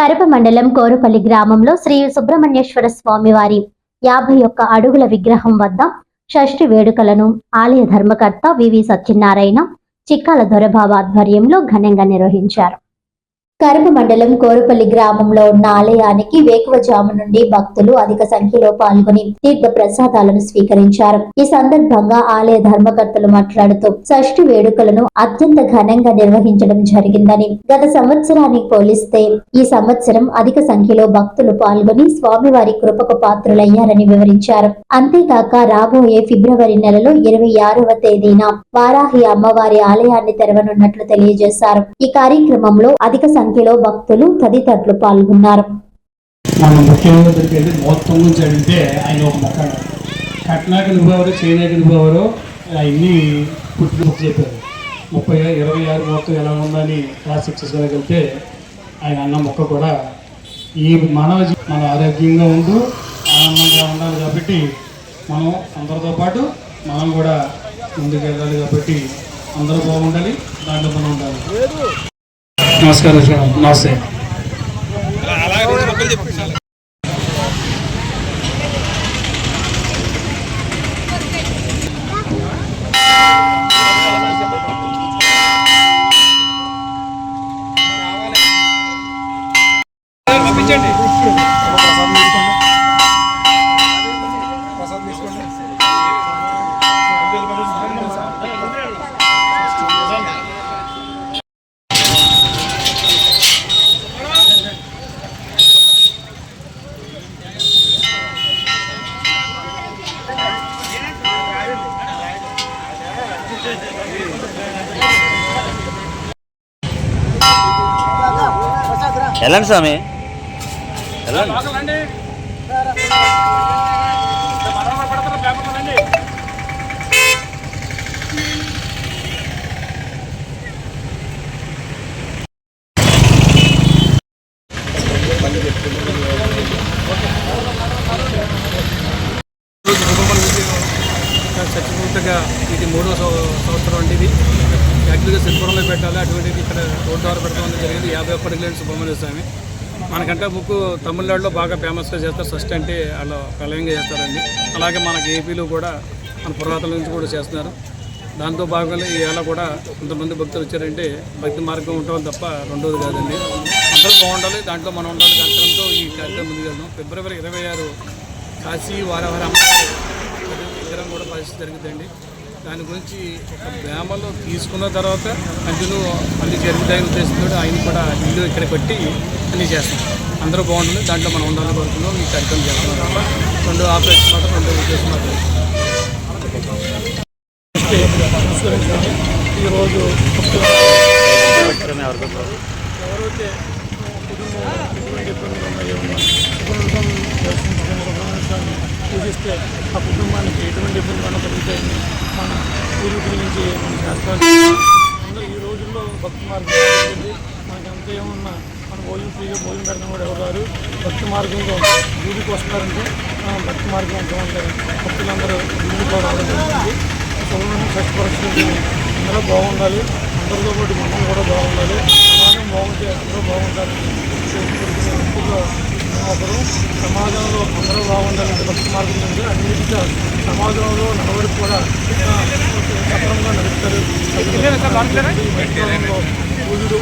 కరప మండలం కోరుపల్లి గ్రామంలో శ్రీ సుబ్రహ్మణ్యేశ్వర స్వామి వారి యాభై ఒక్క అడుగుల విగ్రహం వద్ద షష్ఠి వేడుకలను ఆలయ ధర్మకర్త వివి సత్యనారాయణ చిక్కాల దొరబాబు ఆధ్వర్యంలో ఘనంగా నిర్వహించారు. కరప మండలం కోరుపల్లి గ్రామంలో ఉన్న ఆలయానికి వేకువజాము నుండి భక్తులు అధిక సంఖ్యలో పాల్గొని తీర్థ ప్రసాదాలను స్వీకరించారు. ఈ సందర్భంగా ఆలయ ధర్మకర్తలు మాట్లాడుతూ షష్ఠి వేడుకలను అత్యంత ఘనంగా నిర్వహించడం జరిగిందని గత సంవత్సరానికి పోలిస్తే ఈ సంవత్సరం అధిక సంఖ్యలో భక్తులు పాల్గొని స్వామివారి కృపకు పాత్రులయ్యారని వివరించారు. అంతేకాక రాబోయే ఫిబ్రవరి నెలలో ఇరవై ఆరవ తేదీన వారాహి అమ్మవారి ఆలయాన్ని తెరవనున్నట్లు తెలియజేశారు. ఈ కార్యక్రమంలో అధిక సంఖ్యలో భక్తులు తదితరులు పాల్గొన్నారు. మన ముఖ్యంగా దొరికేది మొత్తం నుంచి అడిగితే ఆయన ఒక మొక్కడు కట్నాక నువ్వెవరు చేయనాక నువ్వెవరు అవన్నీ పుట్టిన బుక్ చెప్పారు. ముప్పై ఇరవై ఆరు మొత్తం ఎలా ఉందని క్లాస్ సిక్స్ వెళ్తే ఆయన అన్న మొక్క కూడా ఈ మానవ మన ఆరోగ్యంగా ఉండు ఆనందంగా ఉండాలి కాబట్టి మనం అందరితో పాటు మనం కూడా ముందుకు వెళ్ళాలి కాబట్టి అందరూ బాగుండాలి దాంట్లో మనం ఉండాలి. నమస్కారం సార్. నమస్తే వెళ్ళండి స్వామి. వెళ్ళండి. చచ్చిపోతగా ఇది మూడో సంవ- సంవత్సరం అండి ఇది. యాక్చువల్గా సిద్ధపురంలో పెట్టాలి. అటువంటిది ఇక్కడ రోడ్డు ద్వారా పెట్టడం జరిగింది. యాభై ఒక్క అడుగులేని సుబ్రహ్మణ్య స్వామి మనకంటే బుక్ తమిళనాడులో బాగా ఫేమస్గా చేస్తారు. ఫస్ట్ అంటే వాళ్ళు ప్రళయంగా చేస్తారండి. అలాగే మనకి ఏపీలో కూడా మన పురాతన నుంచి కూడా చేస్తున్నారు. దాంతో భాగంగా ఈవేళ కూడా కొంతమంది భక్తులు వచ్చారంటే భక్తి మార్గం ఉండడం తప్ప రెండోది కాదండి. అందరూ బాగుండాలి. దాంట్లో మనం ఉండాలి. కార్యక్రమంతో ఈ కార్యక్రమం ముందుకు వెళ్దాం ఫిబ్రవరి ఇరవై ఆరు కాశీ వారవారి విగ్రహం కూడా పరిస్థితి జరుగుతుంది దాని గురించి ఒక గ్రామంలో తీసుకున్న తర్వాత కంటిన్యూ అన్ని జరుగుతాయని ఉద్దేశంతో ఆయన కూడా ఇల్లు ఇక్కడ పెట్టి అన్నీ చేస్తాం అందరూ బాగుంటుంది. దాంట్లో మనం ఉండాలని కోరుతున్నాం ఈ కార్యక్రమం చేస్తున్నాం తప్ప రెండు ఆపరేషన్ మాత్రం రెండు ఉద్దేశం మాత్రం ఈరోజు ఎవరైతే కుటుంబం ఉన్నాయో కుటుంబం దర్శించుకుని సుబ్రహ్మణ్య చేస్తే ఆ కుటుంబానికి ఎటువంటి ఇబ్బంది అన్నా కలుగుతాయని మన పూర్వీకుల నుంచి మన శాస్త్రాలు అందరూ ఈ రోజుల్లో భక్తి మార్గం మనకి ఎంత ఏమన్నా? మన భోజనం ఫ్రీగా భోజనం పెడతాం కూడా ఎవరు భక్తి మార్గంలో గుడికి వస్తున్నారంటే భక్తి మార్గం అంతా భక్తులందరూ గుడికి రావడం జరుగుతుంది. సుబ్రహ్మణ్యం షష్ఠ అందరూ బాగుండాలి. అందరితో పాటు మనం కూడా బాగుండాలి. సమాజం బాగుంటే అందరూ బాగుంటారని ఒకరు సమాజంలో అందరూ బాగుండాలంటే భక్తి మార్గం నుండి అన్నిటిగా సమాజంలో నడవడికి కూడా సక్రమంగా నడుపుతారు భక్తిలో పూజలు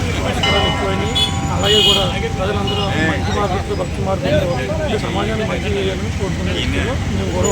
ఎక్కువైనాయి. అలాగే కూడా ప్రజలందరూ మంచి మార్గంతో భక్తి మార్గంలో సమాజాన్ని మంచి చేయాలని వ్యక్తిగా మేము కూడా